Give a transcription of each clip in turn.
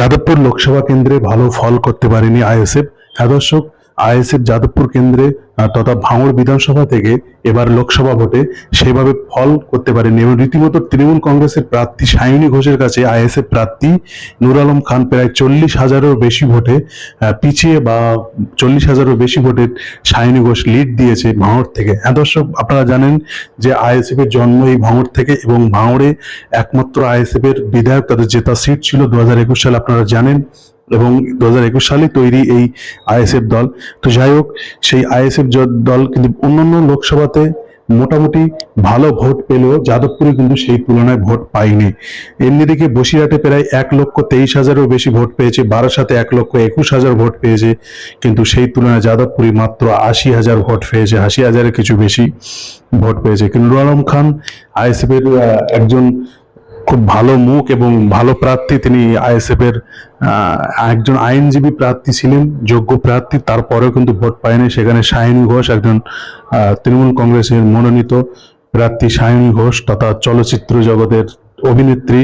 যাদবপুর লোকসভা কেন্দ্রে ভালো ফল করতে পারেনি আইএসএফ। হ্যাঁ আইএসএফ যাদবপুর কেন্দ্রে তথা ভাঙড় বিধানসভা থেকে এবার লোকসভা ভোটে সেভাবে ফল করতে পারেনি এবং রীতিমতো তৃণমূল কংগ্রেসের প্রার্থী সায়নী ঘোষের কাছে আইএসএফ প্রার্থী নুর আলম খান প্রায় চল্লিশ হাজারেরও বেশি ভোটে পিছিয়ে বা চল্লিশ হাজারেরও বেশি ভোটে সায়নী ঘোষ লিড দিয়েছে ভাঙড় থেকে। হ্যাঁ দর্শক, আপনারা জানেন যে আইএসএফ এর জন্ম এই ভাঙড় থেকে এবং ভাঙড়ে একমাত্র আইএসএফ এর বিধায়ক তাদের জেতা সিট ছিল দু হাজার একুশ সালে। আপনারা জানেন এবং দু হাজার একুশ সালে তৈরি এই আইএসএফ দল। তো যাই হোক, সেই আইএসএফ দল কিন্তু অন্যান্য লোকসভাতে মোটামুটি ভালো ভোট পেলেও যাদবপুরে কিন্তু সেই তুলনায় ভোট পায়নি। এমনিদিকে বসিরহাটে প্রায় এক লক্ষ তেইশ হাজারেরও বেশি ভোট পেয়েছে, বারাসাতে এক লক্ষ একুশ হাজার ভোট পেয়েছে, কিন্তু সেই তুলনায় যাদবপুরি মাত্র আশি হাজার ভোট পেয়েছে, আশি হাজারের কিছু বেশি ভোট পেয়েছে। কিন্তু নুর আলম খান আইএসএফ এর একজন খুব ভালো মুখ এবং ভালো প্রার্থী তিনি আইএসএফ এর একজন আইনজীবী প্রার্থী ছিলেন, যোগ্য প্রার্থী, তারপরেও কিন্তু ভোট পায়নি। সেখানে সায়নী ঘোষ একজন তৃণমূল কংগ্রেসের মনোনীত প্রার্থী সায়নী ঘোষ তথা চলচ্চিত্র জগতের অভিনেত্রী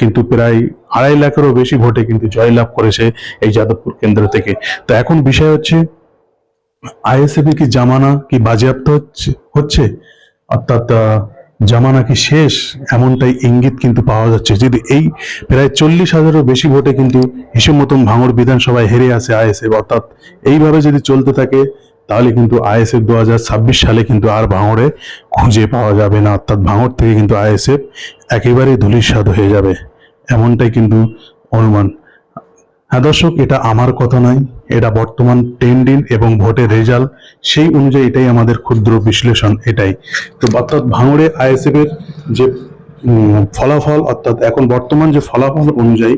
কিন্তু প্রায় আড়াই লাখেরও বেশি ভোটে কিন্তু জয়লাভ করেছে এই যাদবপুর কেন্দ্র থেকে। তো এখন বিষয় হচ্ছে, আইএসএফ কি জামানা কি বাজেয়াপ্ত হচ্ছে? হচ্ছে অর্থাৎ জামানা কি শেষ? এমনটাই ইঙ্গিত কিন্তু পাওয়া যাচ্ছে। যদি এই প্রায় চল্লিশ হাজারেরও বেশি ভোটে কিন্তু হিসেব মতন ভাঙড় বিধানসভায় হেরে আসে আইএসএফ, অর্থাৎ এইভাবে যদি চলতে থাকে, তাহলে কিন্তু আইএসএফ দু হাজার ছাব্বিশ সালে কিন্তু আর ভাঙড়ে খুঁজে পাওয়া যাবে না। অর্থাৎ ভাঙড় থেকে কিন্তু আইএসএফ একেবারেই ধূলিসাৎ হয়ে যাবে। এমনটাই কিন্তু অনুমান। হ্যাঁ দর্শক, এটা আমার কথা নয়। এটা বর্তমান ট্রেন্ডিং এবং ভোটের রেজাল্ট সেই অনুযায়ী এটাই আমাদের ক্ষুদ্র বিশ্লেষণ, এটাই। তো অর্থাৎ ভাঙড়ে আইএসএফ এর যে ফলাফল, অর্থাৎ এখন বর্তমান যে ফলাফল অনুযায়ী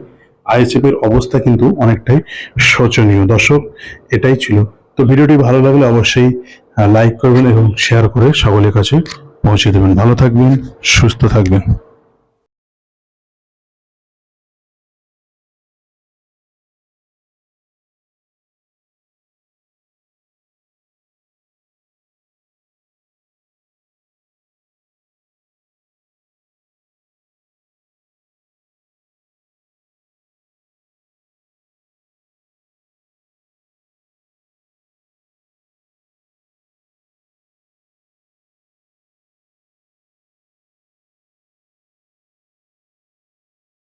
আইএসএফ এর অবস্থা কিন্তু অনেকটাই শোচনীয়। দর্শক, এটাই ছিল। তো ভিডিওটি ভালো লাগলে অবশ্যই লাইক করবেন এবং শেয়ার করে সকলের কাছে পৌঁছে দেবেন। ভালো থাকবেন, সুস্থ থাকবেন।